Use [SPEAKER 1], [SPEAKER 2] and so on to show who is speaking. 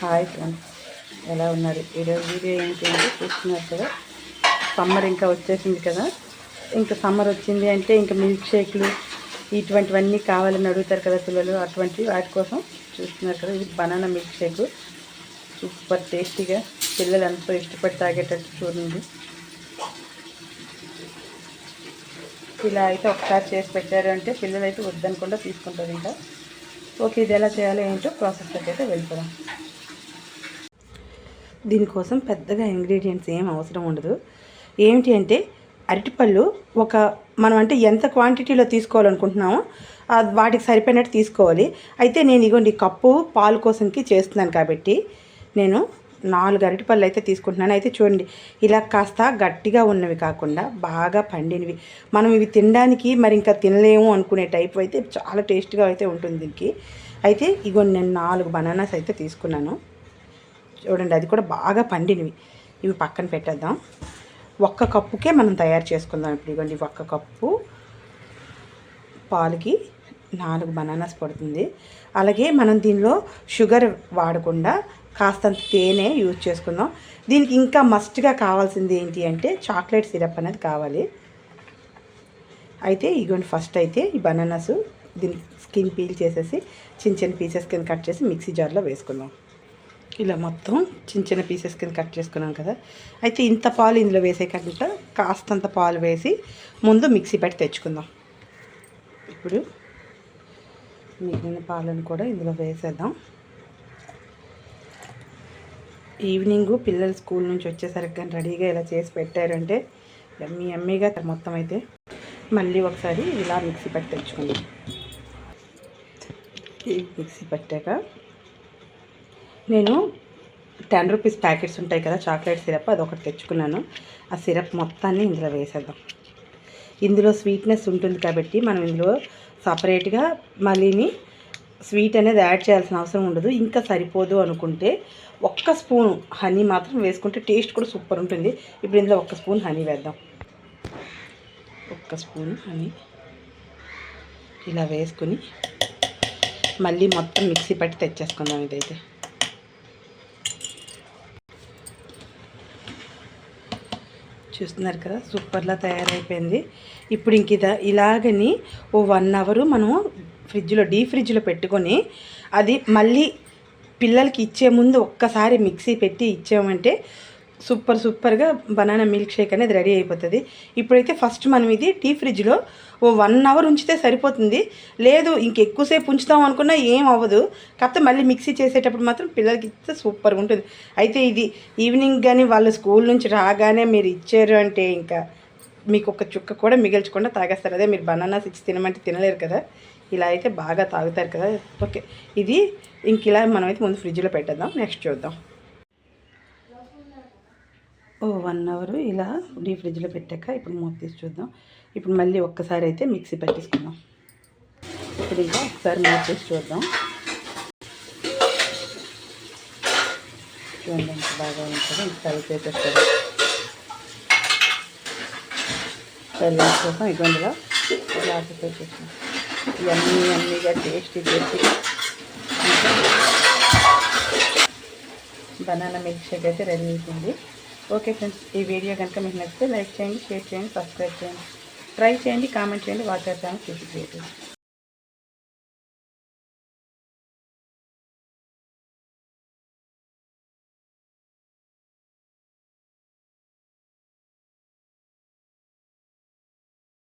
[SPEAKER 1] Hi friends ఎలా ఉన్నారు? ఈరోజు వీడియో ఏంటంటే చూస్తున్నారు కదా? సమ్మర్ ఇంకా వచ్చేసింది కదా? ఇంకా సమ్మర్ వచ్చింది అంటే ఇంకా మిల్క్ షేక్లు ఇటువంటివన్నీ కావాలని అడుగుతారు కదా పిల్లలు. అటువంటి వాటి కోసం చూస్తున్నారు కదా. ఇది బనానా మిల్క్ షేక్ సూపర్ టేస్టీగా పిల్లలు ఎంతో ఇష్టపడి తాగేటట్టు చూడండి. ఇలా అయితే ఒకసారి చేసి పెట్టారు అంటే పిల్లలు అయితే వద్దనకుండా తీసుకుంటారు ఇంకా. ఓకే ఇది ఎలా చేయాలో ఏంటో ప్రాసెస్లోకి అయితే వెళ్ళిపోదాం. దీనికోసం పెద్దగా ఇంగ్రీడియంట్స్ ఏం అవసరం ఉండదు. ఏమిటి అంటే అరటిపళ్ళు ఒక మనం అంటే ఎంత క్వాంటిటీలో తీసుకోవాలనుకుంటున్నామో వాటికి సరిపోయినట్టు తీసుకోవాలి. అయితే నేను ఇగోండి కప్పు పాలు కోసంకి చేస్తున్నాను కాబట్టి నేను నాలుగు అరటిపళ్ళు అయితే తీసుకుంటున్నాను. అయితే చూడండి ఇలా కాస్త గట్టిగా ఉన్నవి కాకుండా బాగా పండినవి. మనం ఇవి తినడానికి మరి ఇంకా తినలేము అనుకునే టైప్ అయితే చాలా టేస్ట్గా అయితే ఉంటుంది దీనికి. అయితే ఇగో నేను నాలుగు బనానాస్ అయితే తీసుకున్నాను. చూడండి అది కూడా బాగా పండినవి. ఇవి పక్కన పెట్టేద్దాం. ఒక్క కప్పుకే మనం తయారు చేసుకుందాం. ఇప్పుడు ఇవ్వండి ఒక్క కప్పు పాలకి నాలుగు బనానాస్ పడుతుంది. అలాగే మనం దీనిలో షుగర్ వాడకుండా కాస్తంత తేనె యూజ్ చేసుకుందాం. దీనికి ఇంకా మస్ట్గా కావాల్సింది ఏంటి అంటే చాక్లెట్ సిరప్ అనేది కావాలి. అయితే ఇగోండి ఫస్ట్ అయితే ఈ బనానాస్ దీని స్కిన్ పీల్ చేసేసి చిన్న చిన్న పీసెస్ కింద కట్ చేసి మిక్సీ జార్లో వేసుకుందాం. ఇలా మొత్తం చిన్న చిన్న పీసెస్ కింద కట్ చేసుకున్నాం కదా. అయితే ఇంత పాలు ఇందులో వేసే కంటే కాస్తంత పాలు వేసి ముందు మిక్సీ పెట్టి తెచ్చుకుందాం. ఇప్పుడు మిగిలిన పాలను కూడా ఇందులో వేసేద్దాం. ఈవినింగ్ పిల్లలు స్కూల్ నుంచి వచ్చేసరికి కానీ రెడీగా ఇలా చేసి పెట్టారంటే ఎమ్మీ ఎమ్మీగా మొత్తం అయితే మళ్ళీ ఒకసారి ఇలా మిక్సీ పట్టి తెచ్చుకుందాం. మిక్సీ పట్టాక నేను టెన్ రూపీస్ ప్యాకెట్స్ ఉంటాయి కదా చాక్లెట్ సిరప్ అది ఒకటి తెచ్చుకున్నాను. ఆ సిరప్ మొత్తాన్ని ఇందులో వేసేద్దాం. ఇందులో స్వీట్నెస్ ఉంటుంది కాబట్టి మనం ఇందులో సపరేట్గా మళ్ళీని స్వీట్ అనేది యాడ్ చేయాల్సిన అవసరం ఉండదు. ఇంకా సరిపోదు అనుకుంటే ఒక్క స్పూను హనీ మాత్రం వేసుకుంటే టేస్ట్ కూడా సూపర్ ఉంటుంది. ఇప్పుడు ఇందులో ఒక్క స్పూన్ హనీ వేద్దాం. ఒక్క స్పూన్ హనీ ఇలా వేసుకుని మళ్ళీ మొత్తం మిక్సీ పట్టి తెచ్చేసుకుందాం ఇదైతే. చూస్తున్నారు కదా సూపర్లా తయారైపోయింది. ఇప్పుడు ఇంక ఇద ఇలాగని ఓ వన్ అవరు మనం ఫ్రిడ్జ్లో డీ ఫ్రిడ్జ్లో పెట్టుకొని అది మళ్ళీ పిల్లలకి ఇచ్చే ముందు ఒక్కసారి మిక్సీ పెట్టి ఇచ్చామంటే సూపర్ సూపర్గా బనానా మిల్క్ షేక్ అనేది రెడీ అయిపోతుంది. ఇప్పుడైతే ఫస్ట్ మనం ఇది టీ ఫ్రిడ్జ్లో ఓ వన్ అవర్ ఉంచితే సరిపోతుంది. లేదు ఇంకెక్కువసేపు ఉంచుతాం అనుకున్నా ఏం అవ్వదు. కాకపోతే మళ్ళీ మిక్సీ చేసేటప్పుడు మాత్రం పిల్లలకి ఇస్తే సూపర్గా ఉంటుంది. అయితే ఇది ఈవినింగ్ కానీ వాళ్ళ స్కూల్ నుంచి రాగానే మీరు ఇచ్చారు అంటే ఇంకా మీకు ఒక చుక్క కూడా మిగిల్చకుండా తాగేస్తారు. అదే మీరు బనానాస్ ఇచ్చి తినమంటే తినలేరు కదా. ఇలా అయితే బాగా తాగుతారు కదా. ఓకే ఇది ఇంక ఇలా మనమైతే ముందు ఫ్రిడ్జ్లో పెట్టేద్దాం. నెక్స్ట్ చూద్దాం. ఓ వన్ అవర్ ఇలా డీ ఫ్రిడ్జ్లో పెట్టాక ఇప్పుడు మూత తీసి చూద్దాం. ఇప్పుడు మళ్ళీ ఒక్కసారి అయితే మిక్సీ పెట్టేసుకుందాం. ఇప్పుడు ఇంకా ఒకసారి మూత తీసి చూద్దాం. చూడండి ఎంత బాగా ఉంటుంది ఇంకా కలిపి పెట్టేస్తారు కోసం ఇబ్బందిగా గ్లాసెస్ వచ్చేసాం ఇవన్నీ అన్నీగా టేస్టీ చేసి బనానా మిల్క్ షేక్ అయితే రెడీ అవుతుంది ఓకే ఫ్రెండ్స్ ఈ వీడియో కనుక మీకు నచ్చితే లైక్ చేయండి షేర్ చేయండి సబ్స్క్రైబ్ చేయండి. ట్రై చేయండి కామెంట్ చేయండి వాట్సాప్ ఛానల్ చూసి క్రియేటివ్